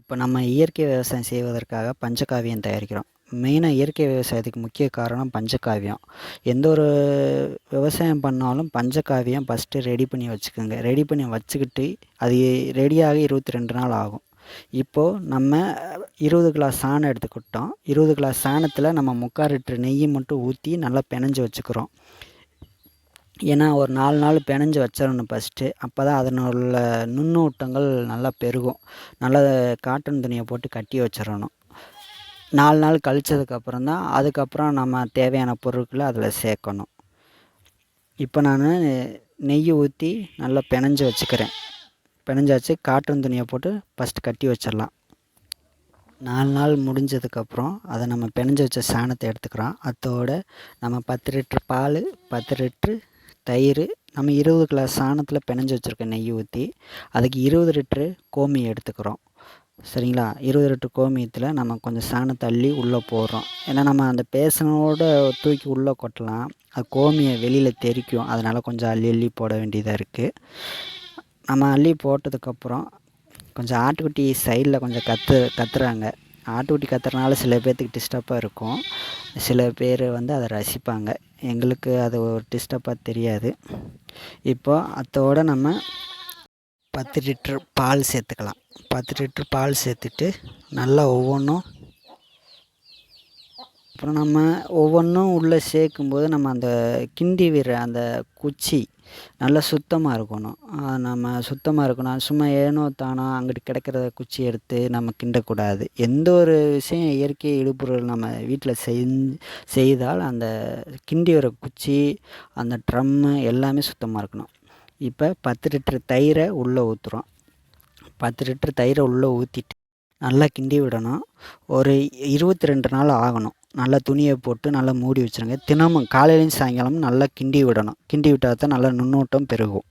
இப்போ நம்ம இயற்கை விவசாயம் செய்வதற்காக பஞ்சகாவியம் தயாரிக்கிறோம். மெயினாக இயற்கை விவசாயத்துக்கு முக்கிய காரணம் பஞ்சகாவியம். எந்த ஒரு விவசாயம் பண்ணாலும் பஞ்சகாவியம் ஃபஸ்ட்டு ரெடி பண்ணி வச்சுக்கோங்க. ரெடி பண்ணி வச்சுக்கிட்டு அது ரெடியாக இருபத்தி ரெண்டு நாள் ஆகும். இப்போது நம்ம இருபது கிளாஸ் சாணம் எடுத்துக்கிட்டோம். இருபது கிளாஸ் சாணத்தில் நம்ம முக்கால் லிட்டர் நெய் மட்டும் ஊற்றி நல்லா பிணைஞ்சு வச்சுக்கிறோம். ஏன்னா ஒரு நாலு நாள் பிணைஞ்சு வச்சிடணும் ஃபஸ்ட்டு அப்போ தான் அதனுள்ள உள்ள நுண்ணூட்டங்கள் நல்லா பெருகும். நல்லா காட்டன் துணியை போட்டு கட்டி வச்சிடணும் நாலு நாள் கழிச்சதுக்கப்புறம் தான் அதுக்கப்புறம் நம்ம தேவையான பொருட்களை அதில் சேர்க்கணும். இப்போ நான் நெய் ஊற்றி நல்லா பினஞ்சி வச்சுக்கிறேன். பினஞ்சி வச்சு காட்டன் துணியை போட்டு ஃபஸ்ட்டு கட்டி வச்சிடலாம் நாலு நாள் முடிஞ்சதுக்கப்புறம் அதை நம்ம பிணைஞ்சு வச்ச சாணத்தை எடுத்துக்கிறோம் அதோட நம்ம பத்து லிட்ரு பால் பத்து லிட்ரு தயிர் நம்ம இருபது கிளாஸ் சாணத்தில் பிணைஞ்சு வச்சுருக்க நெய் ஊற்றி அதுக்கு இருபது லிட்ரு கோமி எடுத்துக்கிறோம். சரிங்களா? இருபது லிட்டர் கோமியத்தில் நம்ம கொஞ்சம் சாணத்தை அள்ளி உள்ளே போடுறோம். ஏன்னா நம்ம அந்த பேசனோட தூக்கி உள்ளே கொட்டலாம். அது கோமியை வெளியில் தெறிக்கும் அதனால் கொஞ்சம் அள்ளி அள்ளி போட வேண்டியதாக இருக்குது நம்ம அள்ளி போட்டதுக்கப்புறம் கொஞ்சம் ஆட்டுக்குட்டி சைடில் கொஞ்சம் கத்து கத்துறாங்க. ஆட்டுக்குட்டி கத்துறனால சில பேர்த்துக்கு டிஸ்டர்பாக இருக்கும். சில பேர் வந்து அதை ரசிப்பாங்க. எங்களுக்கு அது ஒரு டிஸ்டர்பாக தெரியாது. இப்போ அதோட நம்ம பத்து லிட்ரு பால் சேர்த்துக்கலாம். பத்து லிட்ரு பால் சேர்த்துட்டு நல்லா ஒவ்வொன்றும் அப்புறம் நம்ம ஒவ்வொன்றும் உள்ளே சேர்க்கும்போது நம்ம அந்த கிண்டி விடுற அந்த குச்சி நல்லா சுத்தமாக இருக்கணும். நம்ம சுத்தமாக இருக்கணும். சும்மா ஏனோ தானோ அங்கிட்டு கிடைக்கிற குச்சி எடுத்து நம்ம கிண்டக்கூடாது. எந்த ஒரு விஷயம் இயற்கை இடுபொருள் நம்ம வீட்டில் செஞ்சு செய்தால் அந்த கிண்டி வர குச்சி அந்த ட்ரம்மு எல்லாமே சுத்தமாக இருக்கணும். இப்போ பத்து லிட்ரு தயிரை உள்ளே ஊற்றுறோம் பத்து லிட்ரு தயிரை உள்ளே ஊற்றிட்டு நல்லா கிண்டி விடணும். ஒரு இருபத்தி ரெண்டு நாள் ஆகணும். நல்லா துணியை போட்டு நல்லா மூடி வச்சுருங்க. தினமும் காலையிலையும் சாயங்காலமும் நல்லா கிண்டி விடணும். கிண்டி விட்டால் தான் நல்லா நுண்ணூட்டம் பெருகும்.